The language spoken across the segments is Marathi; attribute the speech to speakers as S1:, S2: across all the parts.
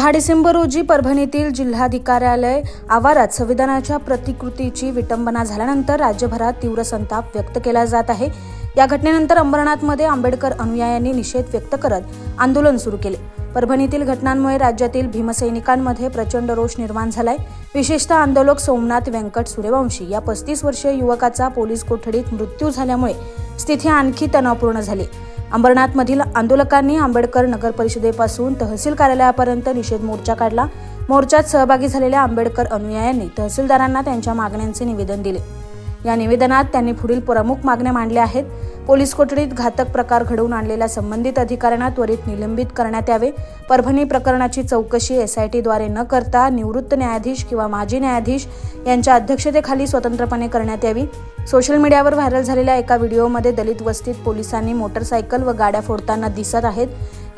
S1: दहा डिसेंबर रोजी परभणीतील जिल्हाधिकार्यालय आवारात संविधानाच्या प्रतिकृतीची विटंबना झाल्यानंतर राज्यभरात तीव्र संताप व्यक्त केला जात आहे. या घटनेनंतर अंबरनाथमध्ये आंबेडकर अनुयायांनी निषेध व्यक्त करत आंदोलन सुरू केले. परभणीतील घटनांमुळे राज्यातील भीमसैनिकांमध्ये प्रचंड रोष निर्माण झालाय. विशेषतः आंदोलक सोमनाथ व्यंकट सूर्यवंशी या पस्तीस वर्षीय युवकाचा पोलीस कोठडीत मृत्यू झाल्यामुळे स्थिती आणखी तणावपूर्ण झाली. अंबरनाथमधील आंदोलकांनी आंबेडकर नगर परिषदेपासून तहसील कार्यालयापर्यंत निषेध मोर्चा काढला. मोर्चात सहभागी झालेल्या आंबेडकर अनुयायांनी तहसीलदारांना त्यांच्या मागण्यांचे निवेदन दिले. या निवेदनात त्यांनी पुढील प्रमुख मागण्या मांडल्या आहेत. पोलीस कोठडीत घातक प्रकार घडवून आणलेल्या संबंधित अधिकाऱ्यांना त्वरित निलंबित करण्यात यावे. परभणी प्रकरणाची चौकशी एसआयटीद्वारे न करता निवृत्त न्यायाधीश किंवा माजी न्यायाधीश यांच्या अध्यक्षतेखाली स्वतंत्रपणे करण्यात यावी. सोशल मीडियावर व्हायरल झालेल्या एका व्हिडिओमध्ये दलित वस्तीत पोलिसांनी मोटरसायकल व गाड्या फोडताना दिसत आहेत.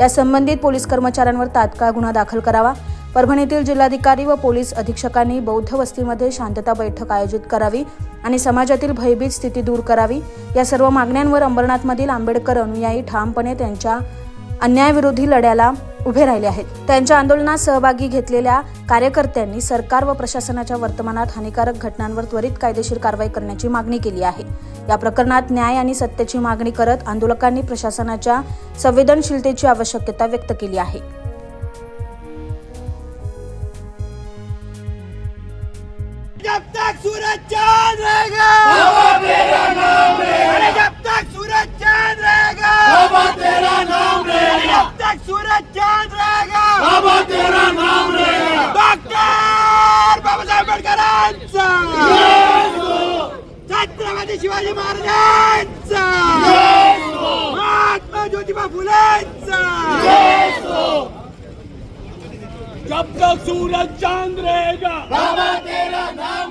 S1: या संबंधित पोलीस कर्मचाऱ्यांवर तात्काळ गुन्हा दाखल करावा. परभणीतील जिल्हाधिकारी व पोलीस अधीक्षकांनी बौद्ध वस्तीमध्ये शांतता बैठक आयोजित करावी आणि समाजातील भयभीत स्थिती दूर करावी. या सर्व मागण्यांवर अंबरनाथमधील आंबेडकर अनुयायी ठामपणे त्यांच्या अन्यायविरोधी लढ्याला उभे राहिले आहेत. त्यांच्या आंदोलनात सहभागी घेतलेल्या कार्यकर्त्यांनी सरकार व प्रशासनाच्या वर्तमानात हानिकारक घटनांवर त्वरित कायदेशीर कारवाई करण्याची मागणी केली आहे. या प्रकरणात न्याय आणि सत्तेची मागणी करत आंदोलकांनी प्रशासनाच्या संवेदनशीलतेची आवश्यकता व्यक्त केली आहे.
S2: सूरज चांद रहेगा तेरा नाम रहेगा जब तक सूरज चांद रहेगा तेरा नाम रहेगा जब तक सूरज चांद रहेगा तेरा नाम रहेगा डॉक्टर बाबासाहेब आंबेडकरांचा छत्रपती शिवाजी महाराजांचा महात्मा ज्योतिबा फुलेंचा
S3: जब तक सूरज चांद रहेगा
S2: बाबा तेरा नाम